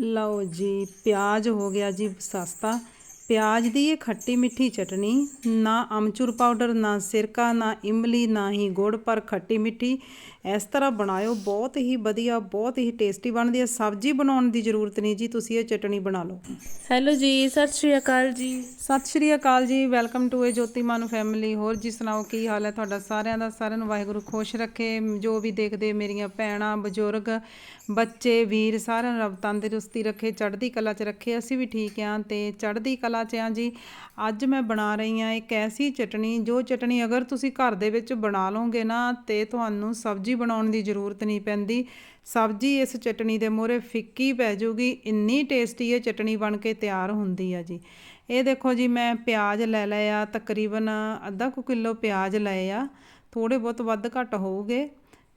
ਲਓ ਜੀ, ਪਿਆਜ਼ ਹੋ ਗਿਆ ਜੀ ਸਸਤਾ। ਪਿਆਜ਼ ਦੀ ਇਹ ਖੱਟੀ ਮਿੱਠੀ ਚਟਣੀ ਨਾ ਅਮਚੂਰ ਪਾਊਡਰ, ਨਾ ਸਿਰਕਾ, ਨਾ ਇਮਲੀ, ਨਾ ਹੀ ਗੁੜ, ਪਰ ਖੱਟੀ ਮਿੱਠੀ ਇਸ ਤਰ੍ਹਾਂ ਬਣਾਇਓ ਬਹੁਤ ਹੀ ਵਧੀਆ ਬਹੁਤ ਹੀ ਟੇਸਟੀ ਬਣਦੀ ਹੈ। ਸਬਜ਼ੀ ਬਣਾਉਣ ਦੀ ਜ਼ਰੂਰਤ ਨਹੀਂ ਜੀ ਤੁਸੀਂ ਇਹ ਚਟਨੀ ਬਣਾ ਲਓ। ਹੈਲੋ ਜੀ ਸਤਿ ਸ਼੍ਰੀ ਅਕਾਲ ਜੀ। ਸਤਿ ਸ਼੍ਰੀ ਅਕਾਲ ਜੀ welcome to a Jyoti Manu family ਹੋਰ ਜੀ ਸੁਣਾਓ ਕੀ ਹਾਲ ਹੈ ਤੁਹਾਡਾ? ਸਾਰਿਆਂ ਦਾ ਸਾਰਿਆਂ ਨੂੰ ਵਾਹਿਗੁਰੂ ਖੁਸ਼ ਰੱਖੇ। ਜੋ ਵੀ ਦੇਖਦੇ ਮੇਰੀਆਂ ਭੈਣਾਂ ਬਜ਼ੁਰਗ ਬੱਚੇ ਵੀਰ ਸਾਰਿਆਂ ਨੂੰ ਰੱਬ ਤੰਦਰੁਸਤੀ ਰੱਖੇ ਚੜ੍ਹਦੀ ਕਲਾ 'ਚ ਰੱਖੇ। ਅਸੀਂ ਵੀ ਠੀਕ ਆਂ ਤੇ ਚੜ੍ਹਦੀ ਕਲਾ 'ਚ ਆਂ ਜੀ। ਅੱਜ ਮੈਂ ਬਣਾ ਰਹੀ ਆਂ ਇੱਕ ਐਸੀ ਚਟਨੀ ਜੋ ਚਟਨੀ ਅਗਰ ਤੁਸੀਂ ਘਰ ਦੇ ਵਿੱਚ ਬਣਾ ਲਓਗੇ ਨਾ ਤੇ ਤੁਹਾਨੂੰ ਸਬਜ਼ੀ ਬਣਾਉਣ ਦੀ ਜ਼ਰੂਰਤ ਨਹੀਂ ਪੈਂਦੀ। ਸਬਜ਼ੀ ਇਸ ਚਟਨੀ ਦੇ ਮੂਹਰੇ ਫਿੱਕੀ ਪੈ ਜੂਗੀ। ਇੰਨੀ ਟੇਸਟੀ ਇਹ ਚਟਣੀ ਬਣ ਕੇ ਤਿਆਰ ਹੁੰਦੀ ਆ ਜੀ। ਇਹ ਦੇਖੋ ਜੀ, ਮੈਂ ਪਿਆਜ਼ ਲੈ ਲਏ ਆ, ਤਕਰੀਬਨ ਅੱਧਾ ਕੁ ਕਿਲੋ ਪਿਆਜ਼ ਲਏ ਆ। ਥੋੜੇ ਬਹੁਤ ਵੱਧ ਘੱਟ ਹੋਊਗੇ।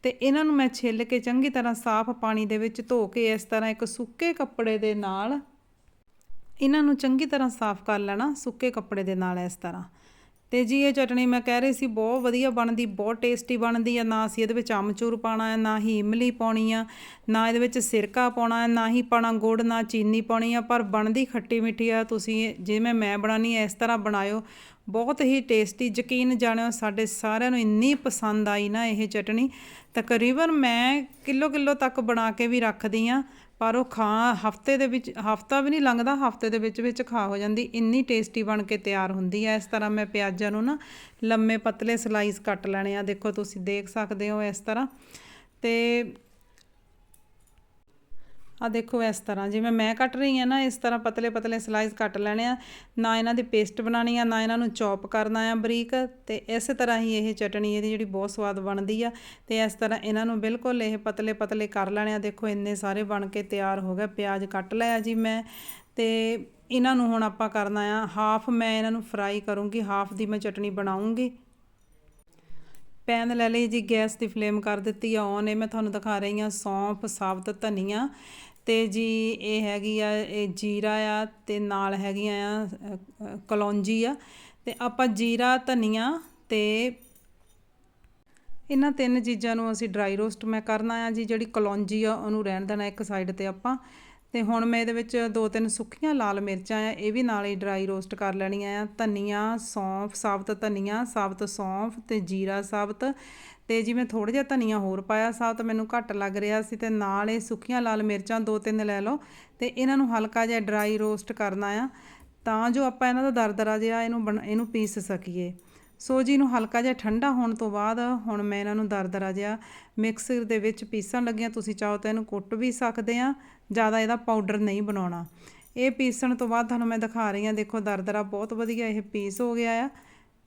ਤੇ ਇਹਨਾਂ ਨੂੰ ਮੈਂ ਛਿੱਲ ਕੇ ਚੰਗੀ ਤਰ੍ਹਾਂ ਸਾਫ਼ ਪਾਣੀ ਦੇ ਵਿੱਚ ਧੋ ਕੇ ਇਸ ਤਰ੍ਹਾਂ ਇੱਕ ਸੁੱਕੇ ਕੱਪੜੇ ਦੇ ਨਾਲ ਇਹਨਾਂ ਨੂੰ ਚੰਗੀ ਤਰ੍ਹਾਂ ਸਾਫ਼ ਕਰ ਲੈਣਾ, ਸੁੱਕੇ ਕੱਪੜੇ ਦੇ ਨਾਲ ਇਸ ਤਰ੍ਹਾਂ। ਤੇ ਜੀ ਇਹ ਚਟਣੀ ਮੈਂ ਕਹਿ ਰਹੀ ਸੀ, ਬਹੁਤ ਵਧੀਆ ਬਣਦੀ, ਬਹੁਤ ਟੇਸਟੀ ਬਣਦੀ ਆ। ਨਾ ਅਸੀਂ ਇਹਦੇ ਵਿੱਚ ਅਮਚੂਰ ਪਾਣਾ ਹੈ, ਨਾ ਹੀ ਇਮਲੀ ਪਾਉਣੀ ਆ, ਨਾ ਇਹਦੇ ਵਿੱਚ ਸਿਰਕਾ ਪਾਉਣਾ ਹੈ, ਨਾ ਹੀ ਪਾਣਾ ਗੁੜ, ਨਾ ਚੀਨੀ ਪਾਉਣੀ ਆ। ਪਰ ਬਣਦੀ ਖੱਟੀ ਮਿੱਠੀ ਆ, ਤੁਸੀਂ ਜਿਵੇਂ ਮੈਂ ਬਣਾਣੀ ਐ ਇਸ ਤਰ੍ਹਾਂ ਬਣਾਇਓ। ਬਹੁਤ ਹੀ ਟੇਸਟੀ, ਯਕੀਨ ਜਾਣਿਓ ਸਾਡੇ ਸਾਰਿਆਂ ਨੂੰ ਇੰਨੀ ਪਸੰਦ ਆਈ ਨਾ ਇਹ ਚਟਣੀ। ਤਕਰੀਬਨ ਮੈਂ ਕਿਲੋ ਕਿਲੋ ਤੱਕ ਬਣਾ ਕੇ ਵੀ ਰੱਖਦੀ ਆ ਪਰ ਉਹ ਖਾ, ਹਫ਼ਤੇ ਦੇ ਵਿੱਚ, ਹਫਤਾ ਵੀ ਨਹੀਂ ਲੰਘਦਾ, ਹਫ਼ਤੇ ਦੇ ਵਿੱਚ ਵਿੱਚ ਖਾ ਹੋ ਜਾਂਦੀ। ਇੰਨੀ ਟੇਸਟੀ ਬਣ ਕੇ ਤਿਆਰ ਹੁੰਦੀ ਹੈ। ਇਸ ਤਰ੍ਹਾਂ ਮੈਂ ਪਿਆਜ਼ਾਂ ਨੂੰ ਨਾ ਲੰਮੇ ਪਤਲੇ ਸਲਾਈਸ ਕੱਟ ਲੈਣੇ ਆ। ਦੇਖੋ ਤੁਸੀਂ ਦੇਖ ਸਕਦੇ ਹੋ ਇਸ ਤਰ੍ਹਾਂ। ਤੇ ਆ ਦੇਖੋ ਇਸ ਤਰ੍ਹਾਂ, ਜਿਵੇਂ ਮੈਂ ਕੱਟ ਰਹੀ ਹਾਂ ਨਾ, ਇਸ ਤਰ੍ਹਾਂ ਪਤਲੇ ਪਤਲੇ ਸਲਾਈਸ ਕੱਟ ਲੈਣੇ ਆ। ਨਾ ਇਹਨਾਂ ਦੀ ਪੇਸਟ ਬਣਾਣੀ ਆ, ਨਾ ਇਹਨਾਂ ਨੂੰ ਚੌਪ ਕਰਨਾ ਆ ਬਰੀਕ, ਤੇ ਇਸੇ ਤਰ੍ਹਾਂ ਹੀ ਇਹ ਚਟਣੀ ਇਹਦੀ ਜਿਹੜੀ ਬਹੁਤ ਸਵਾਦ ਬਣਦੀ ਆ। ਤੇ ਇਸ ਤਰ੍ਹਾਂ ਇਹਨਾਂ ਨੂੰ ਬਿਲਕੁਲ ਇਹ ਪਤਲੇ ਪਤਲੇ ਕਰ ਲੈਣੇ ਆ। ਦੇਖੋ ਇੰਨੇ ਸਾਰੇ ਬਣ ਕੇ ਤਿਆਰ ਹੋ ਗਏ, ਪਿਆਜ਼ ਕੱਟ ਲਿਆ ਜੀ ਮੈਂ। ਤੇ ਇਹਨਾਂ ਨੂੰ ਹੁਣ ਆਪਾਂ ਕਰਨਾ ਆ ਹਾਫ ਮੈਂ ਇਹਨਾਂ ਨੂੰ ਫਰਾਈ ਕਰੂੰਗੀ ਹਾਫ ਦੀ ਮੈਂ ਚਟਣੀ ਬਣਾਉਂਗੀ। ਪੈਨ ਲੈ ਲਈ ਜੀ, ਗੈਸ ਦੀ ਫਲੇਮ ਕਰ ਦਿੱਤੀ ਆ ਔਨ ਇਹ ਮੈਂ ਤੁਹਾਨੂੰ ਦਿਖਾ ਰਹੀ ਹਾਂ, ਸੌਂਫ, ਸਾਬਤ ਧਨੀਆ ਤੇ ਜੀ ਇਹ ਹੈਗੀ ਆ, ਇਹ ਜੀਰਾ ਆ ਤੇ ਨਾਲ ਹੈਗੀਆਂ ਆ ਕਲੌਂਜੀ ਆ ਤੇ ਆਪਾਂ ਜੀਰਾ, ਧਨੀਆ ਤੇ ਇਹਨਾਂ ਤਿੰਨ ਚੀਜ਼ਾਂ ਨੂੰ ਅਸੀਂ ਡਰਾਈ ਰੋਸਟ ਮੈਂ ਕਰਨਾ ਆ ਜੀ, ਜਿਹੜੀ ਕਲੌਂਜੀ ਆ ਉਹਨੂੰ ਰਹਿਣ ਦੇਣਾ ਇੱਕ ਸਾਈਡ ਤੇ ਆਪਾਂ। ਤੇ ਹੁਣ ਮੈਂ ਇਹਦੇ ਵਿੱਚ ਦੋ ਤਿੰਨ ਸੁੱਕੀਆਂ ਲਾਲ ਮਿਰਚਾਂ ਆ, ਇਹ ਵੀ ਨਾਲ ਹੀ ਡਰਾਈ ਰੋਸਟ ਕਰ ਲੈਣੀਆਂ ਆ। ਧਨੀਆ, ਸੌਂਫ, ਸਾਬਤ ਧਨੀਆ, ਸਾਬਤ ਸੌਂਫ ਤੇ ਜੀਰਾ ਸਾਬਤ। ਤੇ ਜਿਵੇਂ ਥੋੜਾ ਜਿਹਾ ਧਨੀਆ ਹੋਰ ਪਾਇਆ, ਸਾਬਤ ਮੈਨੂੰ ਘੱਟ ਲੱਗ ਰਿਹਾ ਸੀ ਤੇ ਨਾਲ ਇਹ ਸੁੱਕੀਆਂ ਲਾਲ ਮਿਰਚਾਂ ਦੋ ਤਿੰਨ ਲੈ ਲਓ ਤੇ ਇਹਨਾਂ ਨੂੰ ਹਲਕਾ ਜਿਹਾ ਡਰਾਈ ਰੋਸਟ ਕਰਨਾ ਆ ਤਾਂ ਜੋ ਆਪਾਂ ਇਹਨਾਂ ਦਾ ਦਰਦਰਾ ਜਿਹਾ ਇਹਨੂੰ ਬਣ- ਇਹਨੂੰ ਪੀਸ ਸਕੀਏ। ਸੋ ਜੀ ਨੂੰ ਹਲਕਾ ਜਿਹਾ ਠੰਡਾ ਹੋਣ ਤੋਂ ਬਾਅਦ ਹੁਣ ਮੈਂ ਇਹਨਾਂ ਨੂੰ ਦਰਦਰਾ ਜਿਹਾ ਮਿਕਸਰ ਦੇ ਵਿੱਚ ਪੀਸਣ ਲੱਗਿਆ। ਤੁਸੀਂ ਚਾਹੋ ਤਾਂ ਇਹਨੂੰ ਕੁੱਟ ਵੀ ਸਕਦੇ ਆ ਜ਼ਿਆਦਾ ਇਹਦਾ ਪਾਊਡਰ ਨਹੀਂ ਬਣਾਉਣਾ। ਇਹ ਪੀਸਣ ਤੋਂ ਬਾਅਦ ਤੁਹਾਨੂੰ ਮੈਂ ਦਿਖਾ ਰਹੀ ਹਾਂ, ਦੇਖੋ ਦਰਦਰਾ ਬਹੁਤ ਵਧੀਆ ਇਹ ਪੀਸ ਹੋ ਗਿਆ ਆ।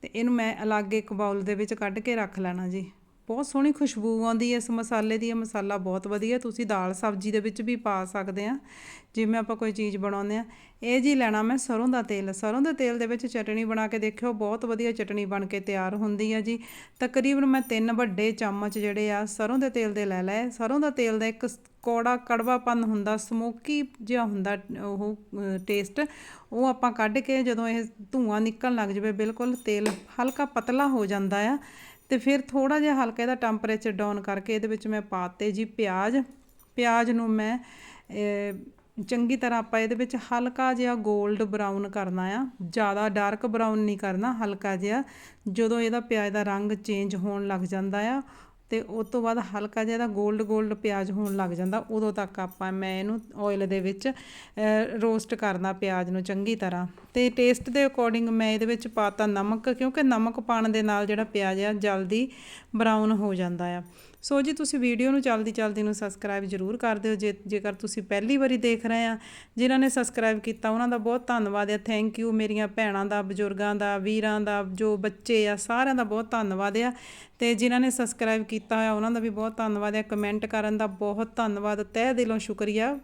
ਤੇ ਇਹਨੂੰ ਮੈਂ ਅਲੱਗ ਇੱਕ ਬਾਉਲ ਦੇ ਵਿੱਚ ਕੱਢ ਕੇ ਰੱਖ ਲੈਣਾ ਜੀ। ਬਹੁਤ ਸੋਹਣੀ ਖੁਸ਼ਬੂ ਆਉਂਦੀ ਹੈ ਇਸ ਮਸਾਲੇ ਦੀ, ਇਹ ਮਸਾਲਾ ਬਹੁਤ ਵਧੀਆ। ਤੁਸੀਂ ਦਾਲ ਸਬਜ਼ੀ ਦੇ ਵਿੱਚ ਵੀ ਪਾ ਸਕਦੇ ਆ। ਜਿਵੇਂ ਆਪਾਂ ਕੋਈ ਚੀਜ਼ ਬਣਾਉਂਦੇ ਆ, ਇਹ ਜੀ ਲੈਣਾ ਮੈਂ ਸਰੋਂ ਦਾ ਤੇਲ। ਸਰੋਂ ਦੇ ਤੇਲ ਦੇ ਵਿੱਚ ਚਟਣੀ ਬਣਾ ਕੇ ਦੇਖਿਓ, ਬਹੁਤ ਵਧੀਆ ਚਟਣੀ ਬਣ ਕੇ ਤਿਆਰ ਹੁੰਦੀ ਆ ਜੀ। ਤਕਰੀਬਨ ਮੈਂ ਤਿੰਨ ਵੱਡੇ ਚਮਚ ਜਿਹੜੇ ਆ, ਸਰੋਂ ਦੇ ਤੇਲ ਦੇ ਲੈ ਲਏ। ਸਰੋਂ ਦਾ ਤੇਲ ਦਾ ਇੱਕ ਕੌੜਾ ਕੜਵਾਪਨ ਹੁੰਦਾ, ਸਮੋਕੀ ਜਿਹਾ ਹੁੰਦਾ, ਉਹ, ਟੇਸਟ, ਉਹ ਆਪਾਂ ਕੱਢ ਕੇ ਜਦੋਂ ਇਹ ਧੂਆਂ ਨਿਕਲਣ ਲੱਗ ਜਾਵੇ, ਬਿਲਕੁਲ ਤੇਲ ਹਲਕਾ ਪਤਲਾ ਹੋ ਜਾਂਦਾ ਆ ਤੇ ਫਿਰ ਥੋੜਾ ਜਿਹਾ ਹਲਕਾ ਇਹਦਾ ਟੈਂਪਰੇਚਰ ਡਾਊਨ ਕਰਕੇ ਇਹਦੇ ਵਿੱਚ ਮੈਂ ਪਾਤੇ ਜੀ ਪਿਆਜ਼। ਪਿਆਜ਼ ਨੂੰ ਮੈਂ ਚੰਗੀ ਤਰ੍ਹਾਂ ਆਪਾਂ ਇਹਦੇ ਵਿੱਚ ਹਲਕਾ ਜਿਹਾ 골ਡ ਬਰਾਊਨ ਕਰਨਾ ਆ। ਜ਼ਿਆਦਾ ਡਾਰਕ ਬਰਾਊਨ ਨਹੀਂ ਕਰਨਾ, ਹਲਕਾ ਜਿਹਾ। ਜਦੋਂ ਇਹਦਾ ਪਿਆਜ਼ ਦਾ ਰੰਗ ਚੇਂਜ ਹੋਣ ਲੱਗ ਜਾਂਦਾ ਆ ਤੇ ਉਸ ਤੋਂ ਬਾਅਦ ਹਲਕਾ ਜਿਹਾ ਇਹਦਾ 골ਡ 골ਡ ਪਿਆਜ਼ ਹੋਣ ਲੱਗ ਜਾਂਦਾ, ਉਦੋਂ ਤੱਕ ਆਪਾਂ ਮੈਂ ਇਹਨੂੰ ਆਇਲ ਦੇ ਵਿੱਚ ਰੋਸਟ ਕਰਨਾ ਪਿਆਜ਼ ਨੂੰ ਚੰਗੀ ਤਰ੍ਹਾਂ। ਤੇ ਟੇਸਟ ਦੇ ਅਕੋਰਡਿੰਗ ਮੈਂ ਇਹਦੇ ਵਿੱਚ ਪਾਤਾ ਨਮਕ, ਕਿਉਂਕਿ ਨਮਕ ਪਾਉਣ ਦੇ ਨਾਲ ਜਿਹੜਾ ਪਿਆਜ਼ ਆ ਜਲਦੀ ਬਰਾਊਨ ਹੋ ਜਾਂਦਾ ਆ। ਸੋ ਜੀ ਤੁਸੀਂ ਵੀਡੀਓ ਨੂੰ ਚੱਲਦੀ ਜਲਦੀ ਨੂੰ ਸਬਸਕ੍ਰਾਈਬ ਜ਼ਰੂਰ ਕਰ ਦਿਓ ਜੇ, ਜੇਕਰ ਤੁਸੀਂ ਪਹਿਲੀ ਵਾਰੀ ਦੇਖ ਰਹੇ ਆ, ਜਿਨ੍ਹਾਂ ਨੇ ਸਬਸਕ੍ਰਾਈਬ ਕੀਤਾ, ਉਹਨਾਂ ਦਾ ਬਹੁਤ ਧੰਨਵਾਦ ਹੈ ਥੈਂਕ ਯੂ ਮੇਰੀਆਂ ਭੈਣਾਂ ਦਾ, ਬਜ਼ੁਰਗਾਂ ਦਾ, ਵੀਰਾਂ ਦਾ, ਜੋ ਬੱਚੇ ਆ, ਸਾਰਿਆਂ ਦਾ ਬਹੁਤ ਧੰਨਵਾਦ ਆ। ਤੇ ਜਿਨ੍ਹਾਂ ਨੇ ਸਬਸਕ੍ਰਾਈਬ ਕੀਤਾ ਹੋਇਆ, ਉਹਨਾਂ ਦਾ ਵੀ ਬਹੁਤ ਧੰਨਵਾਦ ਹੈ ਕਮੈਂਟ ਕਰਨ ਦਾ ਬਹੁਤ ਧੰਨਵਾਦ, ਤਹਿ ਦਿਲੋਂ ਸ਼ੁਕਰੀਆ।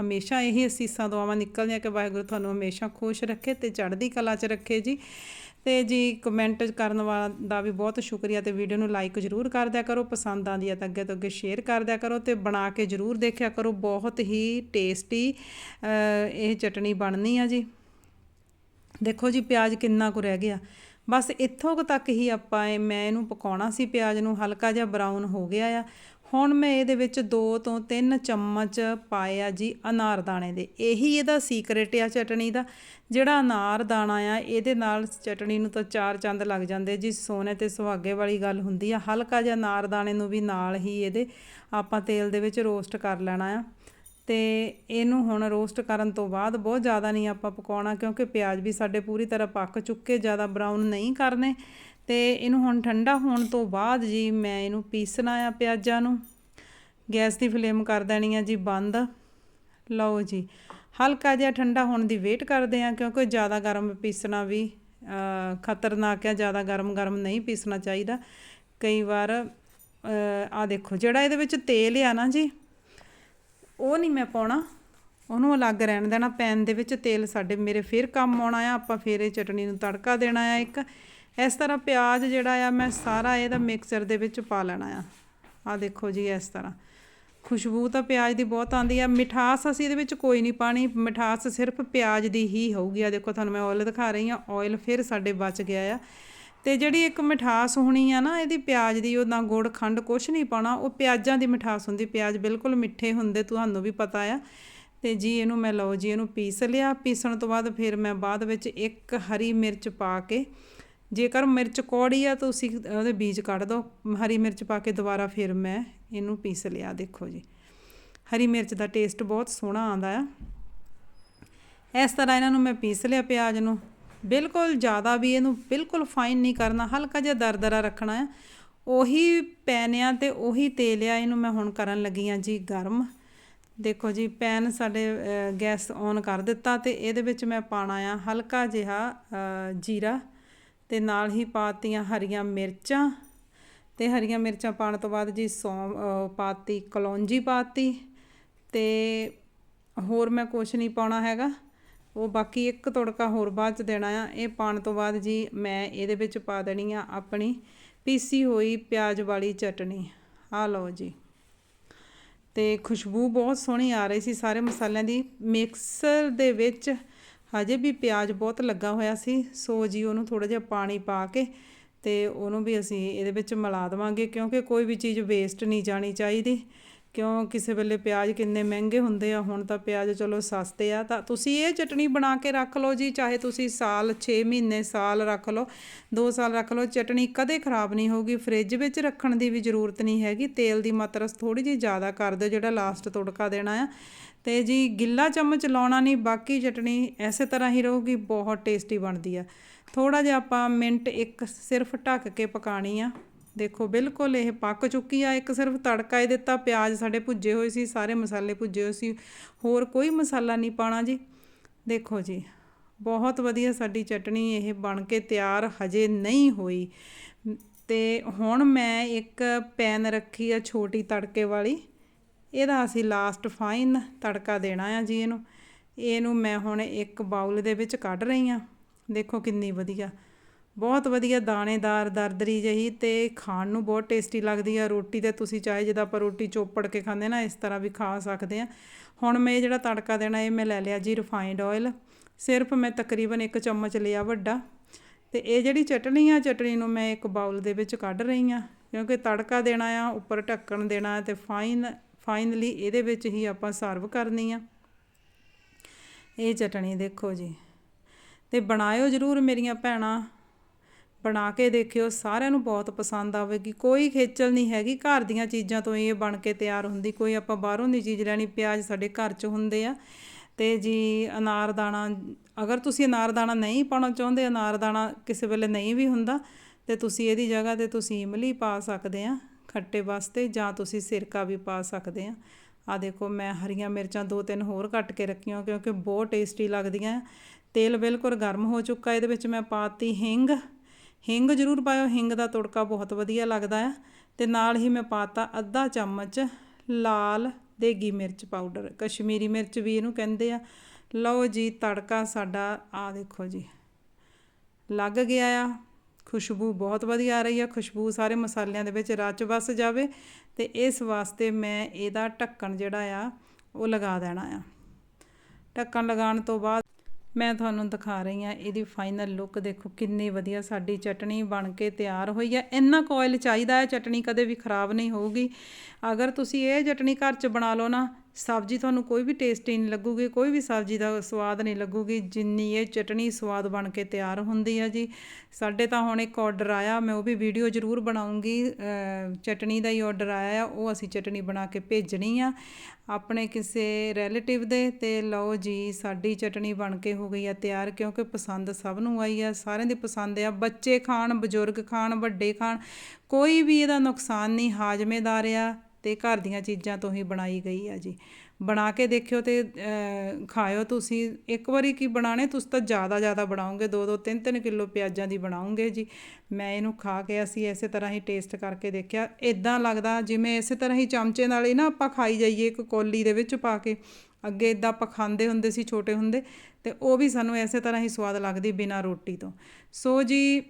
ਹਮੇਸ਼ਾ ਇਹੀ ਅਸੀਸਾਂ, ਦੁਆਵਾਂ ਨਿਕਲਦੀਆਂ ਕਿ ਵਾਹਿਗੁਰੂ ਤੁਹਾਨੂੰ ਹਮੇਸ਼ਾ ਖੁਸ਼ ਰੱਖੇ ਤੇ ਚੜ੍ਹਦੀ ਕਲਾ 'ਚ ਰੱਖੇ ਜੀ। ਤੇ ਜੀ ਕਮੈਂਟ ਕਰਨ ਵਾਲਾ ਦਾ ਵੀ ਬਹੁਤ ਸ਼ੁਕਰੀਆ ਤੇ ਵੀਡੀਓ ਨੂੰ ਲਾਈਕ ਜ਼ਰੂਰ ਕਰ ਦਿਆ ਕਰੋ, ਪਸੰਦ ਆਉਂਦੀ ਹੈ ਤਾਂ ਅੱਗੇ ਤੋਂ ਅੱਗੇ ਸ਼ੇਅਰ ਕਰ ਦਿਆ ਕਰੋ ਤੇ ਬਣਾ ਕੇ ਜ਼ਰੂਰ ਦੇਖਿਆ ਕਰੋ, ਬਹੁਤ ਹੀ ਟੇਸਟੀ ਇਹ ਚਟਣੀ ਬਣਨੀ ਆ ਜੀ। ਦੇਖੋ ਜੀ ਪਿਆਜ਼ ਕਿੰਨਾ ਕੁ ਰਹਿ ਗਿਆ। ਬਸ ਇੱਥੋਂ ਤੱਕ ਹੀ ਆਪਾਂ ਮੈਂ ਇਹਨੂੰ ਪਕਾਉਣਾ ਸੀ ਪਿਆਜ਼ ਨੂੰ, ਹਲਕਾ ਜਿਹਾ ਬਰਾਊਨ ਹੋ ਗਿਆ ਆ। ਹੁਣ ਮੈਂ ਇਹਦੇ ਵਿੱਚ 2 ਤੋਂ 3 ਚਮਚ ਪਾਏ ਆ ਜੀ ਅਨਾਰ ਦਾਣੇ ਦੇ। ਇਹੀ ਇਹਦਾ ਸੀਕ੍ਰੇਟ ਆ ਚਟਣੀ ਦਾ। ਜਿਹੜਾ ਅਨਾਰ ਦਾਣਾ ਆ, ਇਹਦੇ ਨਾਲ ਚਟਣੀ ਨੂੰ ਤਾਂ ਚਾਰ ਚੰਦ ਲੱਗ ਜਾਂਦੇ ਜੀ। ਸੋਨੇ ਤੇ ਸੁਹਾਗੇ ਵਾਲੀ ਗੱਲ ਹੁੰਦੀ ਆ। ਹਲਕਾ ਜਿਹਾ ਅਨਾਰ ਦਾਣੇ ਨੂੰ ਵੀ ਨਾਲ ਹੀ ਇਹਦੇ ਆਪਾਂ ਤੇਲ ਦੇ ਵਿੱਚ ਰੋਸਟ ਕਰ ਲੈਣਾ ਆ। ਤੇ ਇਹਨੂੰ ਹੁਣ ਰੋਸਟ ਕਰਨ ਤੋਂ ਬਾਅਦ ਬਹੁਤ ਜ਼ਿਆਦਾ ਨਹੀਂ ਆਪਾਂ ਪਕਾਉਣਾ, ਕਿਉਂਕਿ ਪਿਆਜ਼ ਵੀ ਸਾਡੇ ਪੂਰੀ ਤਰ੍ਹਾਂ ਪੱਕ ਚੁੱਕੇ, ਜ਼ਿਆਦਾ ਬਰਾਊਨ ਨਹੀਂ ਕਰਨੇ। ਤੇ ਇਹਨੂੰ ਹੁਣ ਠੰਡਾ ਹੋਣ ਤੋਂ ਬਾਅਦ ਜੀ ਮੈਂ ਇਹਨੂੰ ਪੀਸਣਾ ਆ ਪਿਆਜ਼ਾਂ ਨੂੰ। ਗੈਸ ਦੀ ਫਲੇਮ ਕਰ ਦੇਣੀ ਆ ਜੀ ਬੰਦ। ਲਓ ਜੀ, ਹਲਕਾ ਜਿਹਾ ਠੰਡਾ ਹੋਣ ਦੀ ਵੇਟ ਕਰਦੇ ਆ ਕਿਉਂਕਿ ਜ਼ਿਆਦਾ ਗਰਮ ਪੀਸਣਾ ਵੀ ਖਤਰਨਾਕ ਆ, ਜ਼ਿਆਦਾ ਗਰਮ ਗਰਮ ਨਹੀਂ ਪੀਸਣਾ ਚਾਹੀਦਾ। ਕਈ ਵਾਰ ਆ ਦੇਖੋ, ਜਿਹੜਾ ਇਹਦੇ ਵਿੱਚ ਤੇਲ ਆ ਨਾ ਜੀ, ਉਹ ਨਹੀਂ ਮੈਂ ਪਾਉਣਾ। ਉਹਨੂੰ ਅਲੱਗ ਰਹਿਣ ਦੇਣਾ, ਪੈਨ ਦੇ ਵਿੱਚ ਤੇਲ ਸਾਡੇ ਮੇਰੇ ਫਿਰ ਕੰਮ ਆਉਣਾ ਆ, ਆਪਾਂ ਫਿਰ ਇਹ ਚਟਣੀ ਨੂੰ ਤੜਕਾ ਦੇਣਾ ਆ ਇੱਕ। ਇਸ ਤਰ੍ਹਾਂ ਪਿਆਜ਼ ਜਿਹੜਾ ਆ, ਮੈਂ ਸਾਰਾ ਇਹਦਾ ਮਿਕਸਚਰ ਦੇ ਵਿੱਚ ਪਾ ਲੈਣਾ ਆ। ਆ ਦੇਖੋ ਜੀ ਇਸ ਤਰ੍ਹਾਂ। ਖੁਸ਼ਬੂ ਤਾਂ ਪਿਆਜ਼ ਦੀ ਬਹੁਤ ਆਉਂਦੀ ਆ। ਮਿਠਾਸ ਅਸੀਂ ਇਹਦੇ ਵਿੱਚ ਕੋਈ ਨਹੀਂ ਪਾਣੀ। ਮਿਠਾਸ ਸਿਰਫ ਪਿਆਜ਼ ਦੀ ਹੀ ਹੋਊਗੀ। ਆ ਦੇਖੋ, ਤੁਹਾਨੂੰ ਮੈਂ ਆਇਲ ਦਿਖਾ ਰਹੀ ਆ ਆਇਲ ਫਿਰ ਸਾਡੇ ਬਚ ਗਿਆ ਆ। ਤੇ ਜਿਹੜੀ ਇੱਕ ਮਿਠਾਸ ਹੋਣੀ ਆ ਨਾ, ਇਹਦੀ ਪਿਆਜ਼ ਦੀ ਉਹ ਨਾ ਗੁੜ, ਖੰਡ ਕੁਛ ਨਹੀਂ ਪਾਉਣਾ। ਉਹ ਪਿਆਜ਼ਾਂ ਦੀ ਮਿਠਾਸ ਹੁੰਦੀ। ਪਿਆਜ਼ ਬਿਲਕੁਲ ਮਿੱਠੇ ਹੁੰਦੇ, ਤੁਹਾਨੂੰ ਵੀ ਪਤਾ ਆ। ਤੇ ਜੀ ਇਹਨੂੰ ਮੈਂ ਲਓ ਜੀ, ਇਹਨੂੰ ਪੀਸ ਲਿਆ। ਪੀਸਣ ਤੋਂ ਬਾਅਦ ਫਿਰ ਮੈਂ ਬਾਅਦ ਵਿੱਚ ਇੱਕ ਹਰੀ ਮਿਰਚ ਪਾ ਕੇ ਜੇਕਰ ਮਿਰਚ ਕੌੜੀ ਆ, ਤਾਂ ਤੁਸੀਂ ਉਹਦੇ ਬੀਜ ਕੱਢ ਦਿਓ ਹਰੀ ਮਿਰਚ ਪਾ ਕੇ ਦੁਬਾਰਾ ਫਿਰ ਮੈਂ ਇਹਨੂੰ ਪੀਸ ਲਿਆ, ਦੇਖੋ ਜੀ। ਹਰੀ ਮਿਰਚ ਦਾ ਟੇਸਟ ਬਹੁਤ ਸੋਹਣਾ ਆਉਂਦਾ ਆ। ਇਸ ਤਰ੍ਹਾਂ ਇਹਨਾਂ ਨੂੰ ਮੈਂ ਪੀਸ ਲਿਆ ਪਿਆਜ਼ ਨੂੰ। ਬਿਲਕੁਲ ਜ਼ਿਆਦਾ ਵੀ ਇਹਨੂੰ ਬਿਲਕੁਲ ਫਾਈਨ ਨਹੀਂ ਕਰਨਾ, ਹਲਕਾ ਜਿਹਾ ਦਰਦਰਾ ਰੱਖਣਾ ਆ। ਉਹੀ ਪੈਨ ਆ ਤੇ ਉਹੀ ਤੇਲ ਆ, ਇਹਨੂੰ ਮੈਂ ਹੁਣ ਕਰਨ ਲੱਗੀ ਆ ਜੀ ਗਰਮ। ਦੇਖੋ ਜੀ, ਪੈਨ ਸਾਡੇ ਗੈਸ ਔਨ ਕਰ ਦਿੱਤਾ ਤੇ ਇਹਦੇ ਵਿੱਚ ਮੈਂ ਪਾਣਾ ਆ ਹਲਕਾ ਜਿਹਾ ਜੀਰਾ। ਤੇ ਨਾਲ ਹੀ ਪਾਤੀਆਂ ਹਰੀਆਂ ਮਿਰਚਾਂ ਤੇ ਹਰੀਆਂ ਮਿਰਚਾਂ ਪਾਉਣ ਤੋਂ ਬਾਅਦ ਜੀ ਸੌਂ ਪਾਤੀ, ਕਲੌਂਜੀ ਪਾਤੀ ਤੇ ਹੋਰ ਮੈਂ ਕੁਛ ਨਹੀਂ ਪਾਉਣਾ ਹੈਗਾ। ਉਹ ਬਾਕੀ ਇੱਕ ਤੁੜਕਾ ਹੋਰ ਬਾਅਦ ਚ ਦੇਣਾ ਆ। ਇਹ ਪਾਉਣ ਤੋਂ ਬਾਅਦ ਜੀ ਮੈਂ ਇਹਦੇ ਵਿੱਚ ਪਾ ਦੇਣੀ ਆ ਆਪਣੀ ਪੀਸੀ ਹੋਈ ਪਿਆਜ਼ ਵਾਲੀ ਚਟਣੀ ਆ ਲਓ ਜੀ। ਤੇ ਖੁਸ਼ਬੂ ਬਹੁਤ ਸੋਹਣੀ ਆ ਰਹੀ ਸੀ। ਸਾਰੇ ਮਸਾਲਿਆਂ ਦੀ ਮਿਕਸਰ ਦੇ ਵਿੱਚ ਹਜੇ ਵੀ ਪਿਆਜ਼ ਬਹੁਤ ਲੱਗਾ ਹੋਇਆ ਸੀ, ਸੋ ਜੀ ਉਹਨੂੰ ਥੋੜਾ ਜਿਹਾ ਪਾਣੀ ਪਾ ਕੇ ਤੇ ਉਹਨੂੰ ਵੀ ਅਸੀਂ ਇਹਦੇ ਵਿੱਚ ਮਿਲਾ ਦੇਵਾਂਗੇ ਕਿਉਂਕਿ ਕੋਈ ਵੀ ਚੀਜ਼ ਵੇਸਟ ਨਹੀਂ ਜਾਣੀ ਚਾਹੀਦੀ। ਕਿਉਂ ਕਿਸੇ ਵੇਲੇ ਪਿਆਜ਼ ਕਿੰਨੇ ਮਹਿੰਗੇ ਹੁੰਦੇ ਆ, ਹੁਣ ਤਾਂ ਪਿਆਜ਼ ਚਲੋ ਸਸਤੇ ਆ। ਤਾਂ ਤੁਸੀਂ ਇਹ ਚਟਣੀ ਬਣਾ ਕੇ ਰੱਖ ਲਓ ਜੀ, ਚਾਹੇ ਤੁਸੀਂ ਸਾਲ 6 ਮਹੀਨੇ, ਸਾਲ ਰੱਖ ਲਓ 2 ਸਾਲ ਰੱਖ ਲਓ। ਚਟਣੀ ਕਦੇ ਖਰਾਬ ਨਹੀਂ ਹੋਊਗੀ, ਫ੍ਰਿਜ ਵਿੱਚ ਰੱਖਣ ਦੀ ਵੀ ਜ਼ਰੂਰਤ ਨਹੀਂ ਹੈਗੀ। ਤੇਲ ਦੀ ਮਾਤਰਾ ਥੋੜੀ ਜਿਹੀ ਜ਼ਿਆਦਾ ਕਰ ਦਿਓ, ਜਿਹੜਾ ਲਾਸਟ ਤੁੜਕਾ ਦੇਣਾ ਆ। ਤੇ ਜੀ ਗਿੱਲਾ ਚਮਚ ਲਾਉਣਾ ਨਹੀਂ, ਬਾਕੀ ਚਟਣੀ ਐਸੇ ਤਰ੍ਹਾਂ ਹੀ ਰਹੂਗੀ, ਬਹੁਤ ਟੇਸਟੀ ਬਣਦੀ ਆ। ਥੋੜਾ ਜਿਹਾ ਆਪਾਂ ਮਿੰਟ ਇੱਕ ਸਿਰਫ ਢੱਕ ਕੇ ਪਕਾਣੀ ਆ। ਦੇਖੋ, ਬਿਲਕੁਲ ਇਹ ਪੱਕ ਚੁੱਕੀ ਆ। ਇੱਕ ਸਿਰਫ ਤੜਕਾ ਹੀ ਦਿੱਤਾ, ਪਿਆਜ਼ ਸਾਡੇ ਭੁੱਜੇ ਹੋਏ ਸੀ, ਸਾਰੇ ਮਸਾਲੇ ਭੁੱਜੇ ਹੋਏ ਸੀ। ਹੋਰ ਕੋਈ ਮਸਾਲਾ ਨਹੀਂ ਪਾਣਾ ਜੀ। ਦੇਖੋ ਜੀ, ਬਹੁਤ ਵਧੀਆ ਸਾਡੀ ਚਟਣੀ ਇਹ ਬਣ ਕੇ ਤਿਆਰ ਹਜੇ ਨਹੀਂ ਹੋਈ। ਤੇ ਹੁਣ ਮੈਂ ਇੱਕ ਪੈਨ ਰੱਖੀ ਆ ਛੋਟੀ ਤੜਕੇ ਵਾਲੀ। ਇਹਦਾ ਅਸੀਂ ਲਾਸਟ ਫਾਈਨ ਤੜਕਾ ਦੇਣਾ ਆ ਜੀ ਇਹਨੂੰ। ਇਹਨੂੰ ਮੈਂ ਹੁਣ ਇੱਕ ਬਾਉਲ ਦੇ ਵਿੱਚ ਕੱਢ ਰਹੀ ਆ। ਦੇਖੋ ਕਿੰਨੀ ਵਧੀਆ। ਬਹੁਤ ਵਧੀਆ ਦਾਣੇਦਾਰ, ਦਰਦਰੀ ਜਹੀ ਤੇ ਖਾਣ ਨੂੰ ਬਹੁਤ ਟੇਸਟੀ ਲੱਗਦੀ ਆ। ਰੋਟੀ ਤੇ ਤੁਸੀਂ ਚਾਹੇ ਜਿੱਦਾਂ ਆਪਾਂ ਰੋਟੀ ਚੋਪੜ ਕੇ ਖਾਂਦੇ ਨਾ, ਇਸ ਤਰ੍ਹਾਂ ਵੀ ਖਾ ਸਕਦੇ ਆ। ਹੁਣ ਮੈਂ ਇਹ ਜਿਹੜਾ ਤੜਕਾ ਦੇਣਾ, ਇਹ ਮੈਂ ਲੈ ਲਿਆ ਜੀ ਰਿਫਾਈਨਡ ਆਇਲ ਸਿਰਫ ਮੈਂ ਤਕਰੀਬਨ ਇੱਕ ਚਮਚ ਲਿਆ ਵੱਡਾ। ਤੇ ਇਹ ਜਿਹੜੀ ਚਟਣੀ ਆ, ਚਟਣੀ ਨੂੰ ਮੈਂ ਇੱਕ ਬਾਉਲ ਦੇ ਵਿੱਚ ਕੱਢ ਰਹੀ ਆ। ਕਿਉਂਕਿ ਤੜਕਾ ਦੇਣਾ ਆ, ਉੱਪਰ ਢੱਕਣ ਦੇਣਾ ਹੈ ਤੇ ਫਾਈਨ ਫਾਈਨਲੀ ਇਹਦੇ ਵਿੱਚ ਹੀ ਆਪਾਂ ਸਰਵ ਕਰਨੀ ਆ। ਇਹ ਚਟਣੀ ਦੇਖੋ ਜੀ। ਤੇ ਬਣਾਇਓ ਜ਼ਰੂਰ ਮੇਰੀਆਂ ਭੈਣਾਂ। ਬਣਾ ਕੇ ਦੇਖਿਓ, ਸਾਰਿਆਂ ਨੂੰ ਬਹੁਤ ਪਸੰਦ ਆਵੇਗੀ। ਕੋਈ ਖੇਚਲ ਨਹੀਂ ਹੈਗੀ। ਘਰ ਦੀਆਂ ਚੀਜ਼ਾਂ ਤੋਂ ਇਹ ਬਣ ਕੇ ਤਿਆਰ ਹੁੰਦੀ। ਕੋਈ ਆਪਾਂ ਬਾਹਰੋਂ ਦੀ ਚੀਜ਼ ਲੈਣੀ, ਪਿਆਜ਼ ਸਾਡੇ ਘਰ 'ਚ ਹੁੰਦੇ ਆ। ਤੇ ਜੀ, ਅਨਾਰ ਦਾਣਾ, ਅਗਰ ਤੁਸੀਂ ਅਨਾਰ ਦਾਣਾ ਨਹੀਂ ਪਾਉਣਾ ਚਾਹੁੰਦੇ, ਅਨਾਰ ਦਾਣਾ ਕਿਸੇ ਵੇਲੇ ਨਹੀਂ ਵੀ ਹੁੰਦਾ, ਤੇ ਤੁਸੀਂ ਇਹਦੀ ਜਗ੍ਹਾ ਤੇ ਤੁਸੀਂ ਇਮਲੀ ਪਾ ਸਕਦੇ ਆ ਖੱਟੇ ਵਾਸਤੇ, ਜਾਂ ਤੁਸੀਂ ਸਿਰਕਾ ਵੀ ਪਾ ਸਕਦੇ ਆ। ਆ ਦੇਖੋ, ਮੈਂ ਹਰੀਆਂ ਮਿਰਚਾਂ ਦੋ ਤਿੰਨ ਹੋਰ ਕੱਟ ਕੇ ਰੱਖੀਆਂ, ਕਿਉਂਕਿ ਬਹੁਤ ਟੇਸਟੀ ਲੱਗਦੀਆਂ ਤੇਲ ਬਿਲਕੁਲ ਗਰਮ ਹੋ ਚੁੱਕਾ, ਇਹਦੇ ਵਿੱਚ ਮੈਂ ਪਾਤੀ ਹਿੰਗ। ਹਿੰਗ ਜ਼ਰੂਰ ਪਾਇਓ, ਹਿੰਗ ਦਾ ਤੁੜਕਾ ਬਹੁਤ ਵਧੀਆ ਲੱਗਦਾ ਆ। ਅਤੇ ਨਾਲ ਹੀ ਮੈਂ ਪਾਤਾ ਅੱਧਾ ਚਮਚ ਲਾਲ ਦੇਗੀ ਮਿਰਚ ਪਾਊਡਰ, ਕਸ਼ਮੀਰੀ ਮਿਰਚ ਵੀ ਇਹਨੂੰ ਕਹਿੰਦੇ ਆ। ਲਓ ਜੀ, ਤੜਕਾ ਸਾਡਾ ਆ ਦੇਖੋ ਜੀ, ਲੱਗ ਗਿਆ ਆ। ਖੁਸ਼ਬੂ ਬਹੁਤ ਵਧੀਆ ਆ ਰਹੀ ਆ, ਖੁਸ਼ਬੂ ਸਾਰੇ ਮਸਾਲਿਆਂ ਦੇ ਵਿੱਚ ਰਚ ਵਸ ਜਾਵੇ ਤੇ ਇਸ ਵਾਸਤੇ ਮੈਂ ਇਹਦਾ ਢੱਕਣ ਜਿਹੜਾ ਆ, ਉਹ ਲਗਾ ਦੇਣਾ ਆ। ਢੱਕਣ ਲਗਾਉਣ ਤੋਂ ਬਾਅਦ ਮੈਂ ਤੁਹਾਨੂੰ ਦਿਖਾ ਰਹੀ ਹਾਂ ਇਹਦੀ ਫਾਈਨਲ ਲੁੱਕ ਦੇਖੋ ਕਿੰਨੀ ਵਧੀਆ ਸਾਡੀ ਚਟਣੀ ਬਣ ਕੇ ਤਿਆਰ ਹੋਈ ਹੈ। ਇੰਨਾ ਕੁ oil ਚਾਹੀਦਾ ਹੈ, ਚਟਣੀ ਕਦੇ ਵੀ ਖਰਾਬ ਨਹੀਂ ਹੋਊਗੀ। ਅਗਰ ਤੁਸੀਂ ਇਹ ਚਟਣੀ ਘਰ 'ਚ ਬਣਾ ਲਓ ਨਾ ਸਬਜ਼ੀ ਤੁਹਾਨੂੰ ਕੋਈ ਵੀ ਟੇਸਟੀ ਨਹੀਂ ਲੱਗੂਗੀ, ਕੋਈ ਵੀ ਸਬਜ਼ੀ ਦਾ ਸਵਾਦ ਨਹੀਂ ਲੱਗੂਗੀ, ਜਿੰਨੀ ਇਹ ਚਟਣੀ ਸਵਾਦ ਬਣ ਕੇ ਤਿਆਰ ਹੁੰਦੀ ਆ ਜੀ। ਸਾਡੇ ਤਾਂ ਹੁਣ ਇੱਕ ਆਰਡਰ ਆਇਆ, ਮੈਂ ਉਹ ਵੀ ਵੀਡੀਓ ਜ਼ਰੂਰ ਬਣਾਉਂਗੀ। ਅਹ, ਚਟਣੀ ਦਾ ਹੀ ਆਰਡਰ ਆਇਆ ਆ, ਉਹ ਅਸੀਂ ਚਟਣੀ ਬਣਾ ਕੇ ਭੇਜਣੀ ਆ ਆਪਣੇ ਕਿਸੇ ਰਿਲੇਟਿਵ ਦੇ ਤੇ ਲਓ ਜੀ, ਸਾਡੀ ਚਟਣੀ ਬਣ ਕੇ ਹੋ ਗਈ ਆ ਤਿਆਰ, ਕਿਉਂਕਿ ਪਸੰਦ ਸਭ ਨੂੰ ਆਈ ਆ, ਸਾਰਿਆਂ ਦੀ ਪਸੰਦ ਆ। ਬੱਚੇ ਖਾਣ, ਬਜ਼ੁਰਗ ਖਾਣ, ਵੱਡੇ ਖਾਣ, ਕੋਈ ਵੀ ਇਹਦਾ ਨੁਕਸਾਨ ਨਹੀਂ, ਹਾਜ਼ਮੇਦਾਰ ਆ। ਤੇ ਘਰ ਦੀਆਂ ਚੀਜ਼ਾਂ ਤੋਂ ਹੀ ਬਣਾਈ ਗਈ ਆ ਜੀ। ਬਣਾ ਕੇ ਦੇਖਿਓ ਤੇ ਅਹ, ਖਾਇਓ ਤੁਸੀਂ। ਇੱਕ ਵਾਰੀ ਕੀ ਬਣਾਣੇ ਤੁਸੀਂ ਤਾਂ ਜ਼ਿਆਦਾ ਜ਼ਿਆਦਾ ਬਣਾਓਗੇ। 2 2 3 3 ਕਿਲੋ ਪਿਆਜ਼ਾਂ ਦੀ ਬਣਾਉਂਗੇ ਜੀ। ਮੈਂ ਇਹਨੂੰ ਖਾ ਕੇ ਅਸੀਂ ਇਸੇ ਤਰ੍ਹਾਂ ਹੀ ਟੇਸਟ ਕਰਕੇ ਦੇਖਿਆ। ਇਦਾਂ ਲੱਗਦਾ ਜਿਵੇਂ ਇਸੇ ਤਰ੍ਹਾਂ ਹੀ ਚਮਚੇ ਨਾਲ ਹੀ ਨਾ ਆਪਾਂ ਖਾਈ ਜਾਈਏ ਇੱਕ ਕੋਲੀ ਦੇ ਵਿੱਚ ਪਾ ਕੇ। ਅੱਗੇ ਇਦਾਂ ਆਪਾਂ ਖਾਂਦੇ ਹੁੰਦੇ ਸੀ ਛੋਟੇ ਹੁੰਦੇ। ਤੇ ਉਹ ਵੀ ਸਾਨੂੰ ਇਸੇ ਤਰ੍ਹਾਂ ਹੀ ਸਵਾਦ ਲੱਗਦੀ ਬਿਨਾਂ ਰੋਟੀ ਤੋਂ। ਸੋ ਜੀ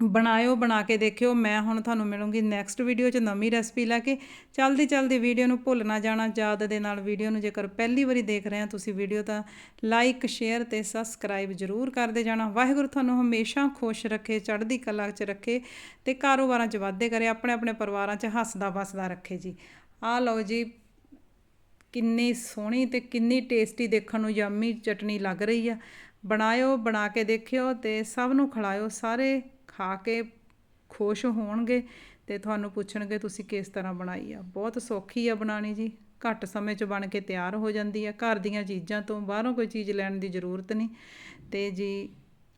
ਬਣਾਇਓ, ਬਣਾ ਕੇ ਦੇਖਿਓ। ਮੈਂ ਹੁਣ ਤੁਹਾਨੂੰ ਮਿਲੂੰਗੀ ਨੈਕਸਟ ਵੀਡੀਓ 'ਚ ਨਵੀਂ ਰੈਸਪੀ ਲੈ ਕੇ। ਚਲਦੀ ਚਲਦੀ ਵੀਡੀਓ ਨੂੰ ਭੁੱਲ ਨਾ ਜਾਣਾ। ਯਾਦ ਦੇ ਨਾਲ ਵੀਡੀਓ ਨੂੰ ਜੇਕਰ ਪਹਿਲੀ ਵਾਰੀ ਦੇਖ ਰਹੇ ਹੋ ਤੁਸੀਂ ਵੀਡੀਓ ਤਾਂ ਲਾਈਕ ਸ਼ੇਅਰ ਤੇ ਸਬਸਕ੍ਰਾਈਬ ਜ਼ਰੂਰ ਕਰਦੇ ਜਾਣਾ। ਵਾਹਿਗੁਰੂ ਤੁਹਾਨੂੰ ਹਮੇਸ਼ਾ ਖੁਸ਼ ਰੱਖੇ, ਚੜ੍ਹਦੀ ਕਲਾ 'ਚ ਰੱਖੇ ਤੇ ਕਾਰੋਬਾਰਾਂ 'ਚ ਵਾਧੇ ਕਰੇ, ਆਪਣੇ ਆਪਣੇ ਪਰਿਵਾਰਾਂ 'ਚ ਹੱਸਦਾ ਵਸਦਾ ਰੱਖੇ ਜੀ। ਆ ਲਓ ਜੀ, ਕਿੰਨੀ ਸੋਹਣੀ ਤੇ ਕਿੰਨੀ ਟੇਸਟੀ ਦੇਖਣ ਨੂੰ ਯੰਮੀ ਚਟਨੀ ਲੱਗ ਰਹੀ ਆ। ਬਣਾਇਓ, ਬਣਾ ਕੇ ਦੇਖਿਓ ਤੇ ਸਭ ਨੂੰ ਖਿਲਾਇਓ। ਸਾਰੇ ਖਾ ਕੇ ਖੁਸ਼ ਹੋਣਗੇ ਤੇ ਤੁਹਾਨੂੰ ਪੁੱਛਣਗੇ ਤੁਸੀਂ ਕਿਸ ਤਰ੍ਹਾਂ ਬਣਾਈ ਆ। ਬਹੁਤ ਸੌਖੀ ਆ ਬਣਾਣੀ ਜੀ। ਘੱਟ ਸਮੇਂ 'ਚ ਬਣ ਕੇ ਤਿਆਰ ਹੋ ਜਾਂਦੀ ਆ। ਘਰ ਦੀਆਂ ਚੀਜ਼ਾਂ ਤੋਂ ਬਾਹਰੋਂ ਕੋਈ ਚੀਜ਼ ਲੈਣ ਦੀ ਜ਼ਰੂਰਤ ਨਹੀਂ ਤੇ ਜੀ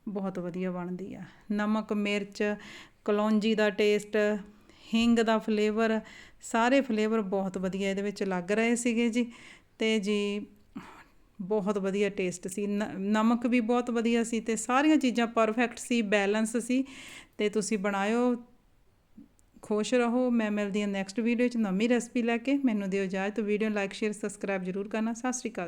ਬਹੁਤ ਵਧੀਆ ਬਣਦੀ ਆ। ਨਮਕ, ਮਿਰਚ, ਕਲੌਂਜੀ ਦਾ ਟੇਸਟ, ਹਿੰਗ ਦਾ ਫਲੇਵਰ, ਸਾਰੇ ਫਲੇਵਰ ਬਹੁਤ ਵਧੀਆ ਇਹਦੇ ਵਿੱਚ ਲੱਗ ਰਹੇ ਸੀਗੇ ਜੀ ਤੇ ਜੀ ਬਹੁਤ ਵਧੀਆ ਟੇਸਟ ਸੀ। ਨਮਕ ਵੀ ਬਹੁਤ ਵਧੀਆ ਸੀ ਤੇ ਸਾਰੀਆਂ ਚੀਜ਼ਾਂ ਪਰਫੈਕਟ ਸੀ ਬੈਲੈਂਸ ਸੀ ਤੇ ਤੁਸੀਂ ਬਣਾਇਓ, ਖੁਸ਼ ਰਹੋ। ਮੈਂ ਮਿਲਦੀ ਹਾਂ ਨੈਕਸਟ ਵੀਡੀਓ 'ਚ ਨਵੀਂ ਰੈਸਪੀ ਲੈ ਕੇ। ਮੈਨੂੰ ਦਿਓ ਇਜਾਜ਼ਤ। ਵੀਡੀਓ ਲਾਈਕ ਸ਼ੇਅਰ ਸਬਸਕ੍ਰਾਈਬ ਜ਼ਰੂਰ ਕਰਨਾ। ਸਤਿ ਸ਼੍ਰੀ ਅਕਾਲ।